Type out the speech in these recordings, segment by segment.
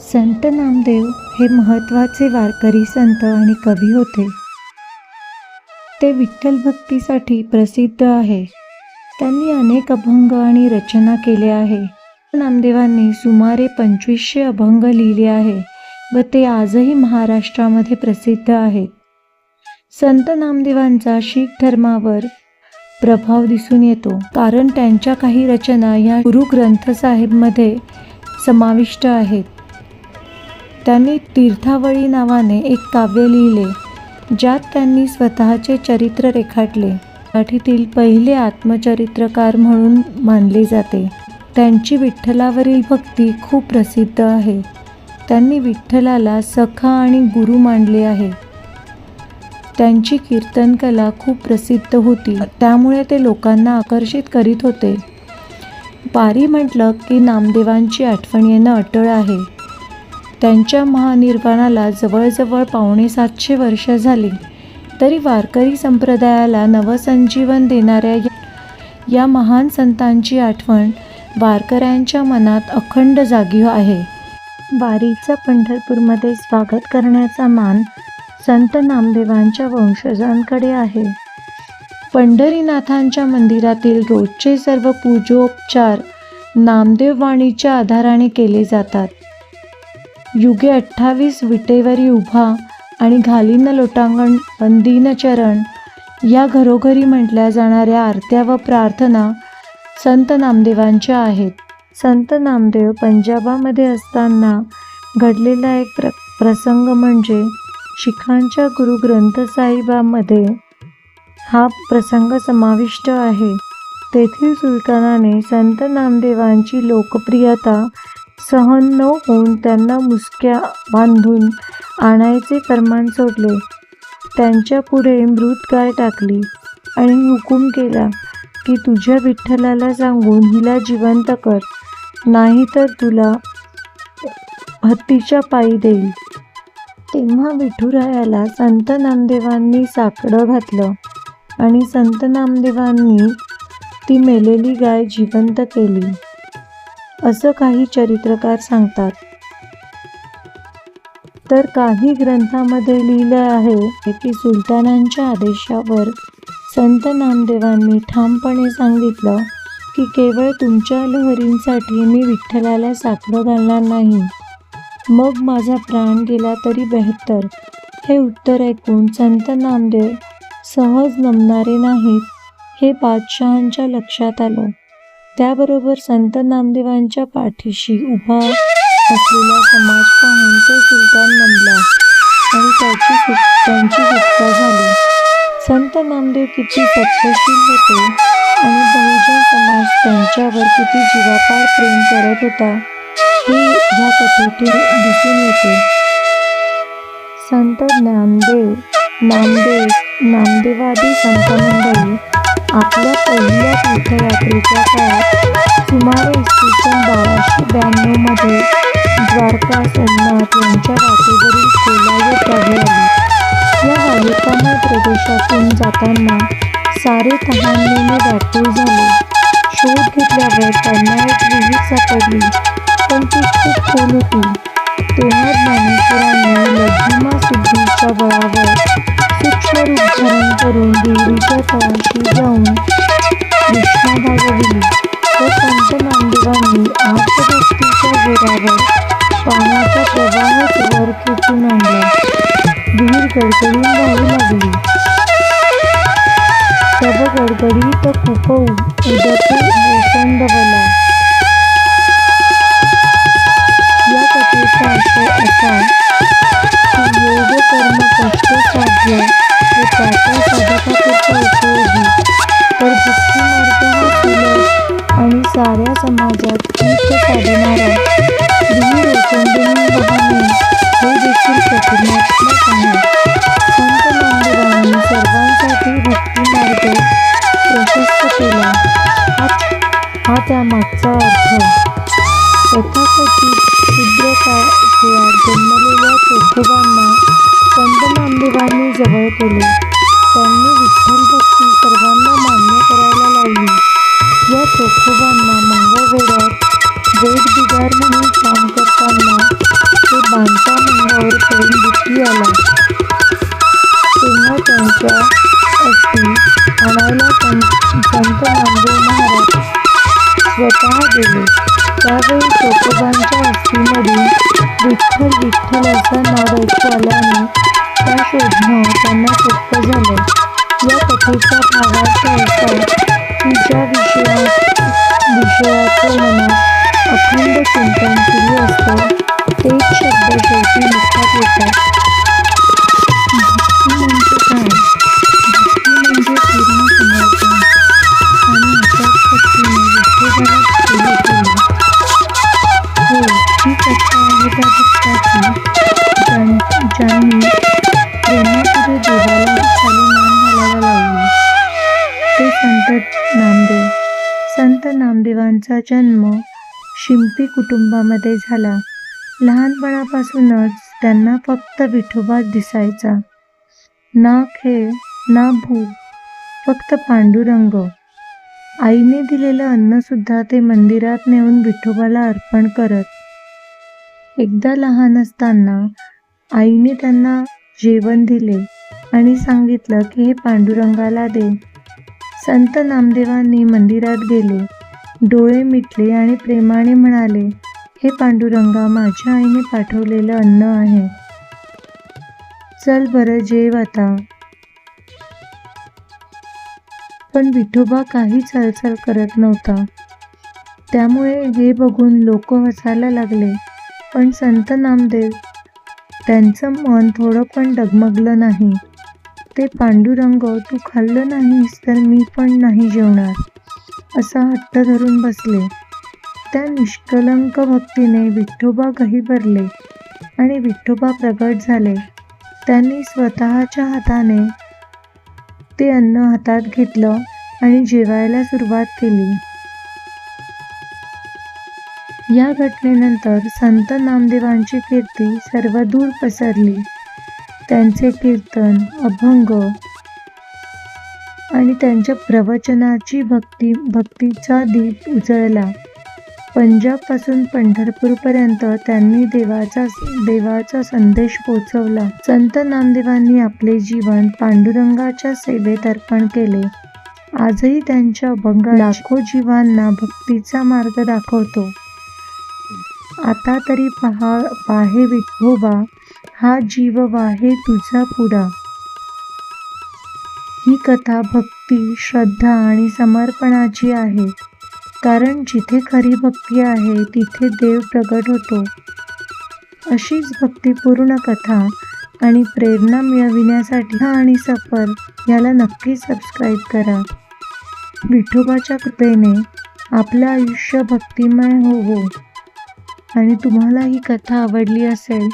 संत नामदेव हे महत्त्वाचे वारकरी संत आणि कवी होते. ते विठ्ठल भक्तीसाठी प्रसिद्ध आहे. त्यांनी अनेक अभंग आणि रचना केल्या आहे. नामदेवांनी सुमारे पंचवीसशे अभंग लिहिले आहे व ते आजही महाराष्ट्रामध्ये प्रसिद्ध आहेत. संत नामदेवांचा शीख धर्मावर प्रभाव दिसून येतो. कारण त्यांच्या काही रचना या गुरु ग्रंथ साहेबमध्ये समाविष्ट आहेत. त्यांनी तीर्थावळी नावाने एक काव्य लिहिले ज्यात त्यांनी स्वतःचे चरित्र रेखाटले. मराठीतील पहिले आत्मचरित्रकार म्हणून मानले जाते. त्यांची विठ्ठलावरील भक्ती खूप प्रसिद्ध आहे. त्यांनी विठ्ठलाला सखा आणि गुरु मानले आहे. त्यांची कीर्तनकला खूप प्रसिद्ध होती. त्यामुळे ते लोकांना आकर्षित करीत होते. वारी म्हटलं की नामदेवांची आठवण येणं अटळ आहे. त्यांच्या महानिर्वाणाला जवळजवळ पावणे सातशे वर्ष झाली. तरी वारकरी संप्रदायाला नवसंजीवन देणाऱ्या या- महान संतांची आठवण वारकऱ्यांच्या मनात अखंड जागी आहे. वारीचं पंढरपूरमध्ये स्वागत करण्याचा मान संत नामदेवांच्या वंशजांकडे आहे. पंढरीनाथांच्या मंदिरातील रोजचे सर्व पूजोपचार नामदेव वाणीच्या आधाराने केले जातात. युगे अठ्ठावीस विटेवरी उभा आणि घालीन लोटांगण बंदीन चरण. या घरोघरी म्हटल्या जाणाऱ्या आरत्या व प्रार्थना संत नामदेवांच्या आहेत. संत नामदेव पंजाबामध्ये असताना घडलेला एक प्र प्रसंग म्हणजे शिखांच्या गुरु ग्रंथ साहिबामध्ये हा प्रसंग समाविष्ट आहे. तेथील सुलतानाने संत नामदेवांची लोकप्रियता सहन न होऊन त्यांना मुसक्या बांधून आणायचे फरमान सोडले. त्यांच्या पुढे मृत गाय टाकली आणि हुकूम केला की तुझ्या विठ्ठलाला सांगून हिला जिवंत कर नाहीतर तुला हत्तीच्या पायी देईल. तेव्हा विठुरायाला संत नामदेवांनी साकडं घातलं आणि संत नामदेवांनी ती मेलेली गाय जिवंत केली. असं काही चरित्रकार सांगतात. तर काही ग्रंथामध्ये लिहिलं आहे की सुलतानांच्या आदेशावर संत नामदेवांनी ठामपणे सांगितलं की केवळ तुमच्या लहरींसाठी मी विठ्ठलाला साकडं घालणार नाही. मग माझा प्राण गेला तरी बेहत्तर. हे उत्तर ऐकून संत नामदेव सहज नमणारे नाहीत हे बादशहांच्या लक्षात आलं. त्याबरोबर संत नामदेवांच्या पाठीशी उभा असलेला समाज पाहून तो सुलतान नमला आणि त्याची त्यांची सुटका झाली. संत नामदेव किती सत्यशील होते आणि बहुजन समाज त्यांच्यावर किती जीवापार प्रेम करत होता हे ह्या कथेतून दिसून येते. संत ज्ञानदेव नामदेव नामदेवादी संत मंडळी आपल्या पहिल्या तीर्थयात्रेच्या काळात सुमारे इसवी सन बाराशे ब्याण्णवमध्ये द्वारका सोमनाथ यांच्या वाटेवरील कोलायत गावी आली या वालुकामय प्रदेशातून जाताना सारे तहानलेले व्याकुळ झाले. शोध घेतल्यावर त्यांना एक विहीर सापडली पण ती खूप खोल होती? तेव्हा ज्ञानेश्वरांनी लघिमा सिद्धीच्या बळावर सूक्ष्म रूप धारण करून देवीच्या तळाशी तब गडगडीत खूप उदक ओसंडवला या कथेचा अर्थ असा की योग कर्म कष्ट साध्य व त्याच्या साधकाकरता उपयोगी. तर भक्ती मार्ग हा सुलभ आणि साऱ्या समाजात त्यामागचा अर्थ तथाकथित शूद्र जन्मलेल्या चोखोबांना संत नामदेवांनी जवळ केले. त्यांनी विठ्ठल भक्ती सर्वांना मान्य करायला लावली. या चोखोबांना मंगळवेढ्यात वेद बिगार म्हणून काम करताना घरी आला. तेव्हा त्यांच्या त्यावेळी चोकोबांच्या अस्थीमधून विठ्ठल विठ्ठल असं नाव ऐकू आल्याने त्या शोधणं त्यांना सोपं झालं. या कथेचा भावार्थ असा की ज्या विषया विषयाचं मनात अखंड चिंतन सुरू असतं तेच शब्द शेवटी मुखात येतात संत नामदेवांचा जन्म शिंपी कुटुंबामध्ये झाला. लहानपणापासूनच त्यांना फक्त विठोबाच दिसायचा. ना खेळ ना भू फक्त पांडुरंग. आईने दिलेलं अन्नसुद्धा ते मंदिरात नेऊन विठोबाला अर्पण करत. एकदा लहान असताना आईने त्यांना जेवण दिले आणि सांगितलं की हे पांडुरंगाला दे. संत नामदेवांनी मंदिरात गेले. डोळे मिटले आणि प्रेमाने म्हणाले हे पांडुरंगा माझ्या आईने पाठवलेलं अन्न आहे. चल बरं जेव आता पण विठोबा काही चालचाल करत नव्हता. त्यामुळे हे बघून लोक हसायला लागले. पण संत नामदेव त्यांचं मन थोडं पण डगमगलं नाही. ते पांडुरंग तू खाल्लं नाहीस तर मी पण नाही जेवणार असा हट्ट धरून बसले. त्या निष्कलंक भक्तीने विठोबा भरले आणि विठोबा प्रगट झाले. त्यांनी स्वतःच्या हाताने ते अन्न हातात घेतलं आणि जेवायला सुरुवात केली. या घटनेनंतर संत नामदेवांची कीर्ती सर्वदूर पसरली. त्यांचे कीर्तन अभंग आणि त्यांच्या प्रवचनाची भक्ती भक्तीचा दीप उजळला. पंजाबपासून पंढरपूरपर्यंत त्यांनी देवाचा देवाचा संदेश पोचवला. संत नामदेवांनी आपले जीवन पांडुरंगाच्या सेवेत अर्पण केले. आजही त्यांच्या अभंग लाखो जीवांना भक्तीचा मार्ग दाखवतो. आता तरी पहा पाहे विठोबा हा जीव वाहे तुझा पुढा. ही कथा भक्ती श्रद्धा आणि समर्पणाची आहे. कारण जिथे खरी भक्ती आहे तिथे देव प्रगट होतो. अशीच भक्तिपूर्ण कथा आणि प्रेरणा मिळविण्यासाठी हा आणि सफर याला नक्की सबस्क्राईब करा. विठोबाच्या कृपेने आपलं आयुष्य भक्तिमय होवो. आणि तुम्हाला ही कथा आवडली असेल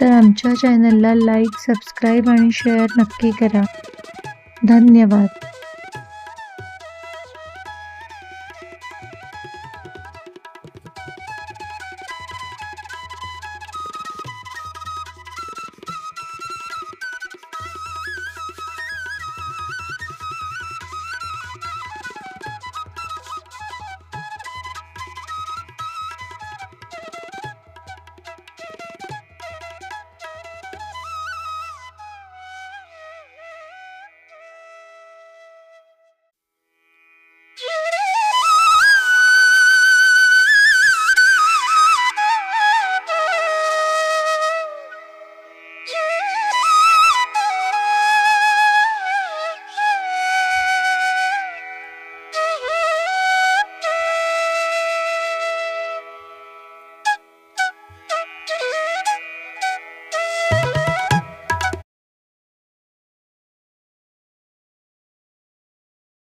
तर आमच्या चॅनलला लाईक सबस्क्राईब आणि शेअर नक्की करा. धन्यवाद.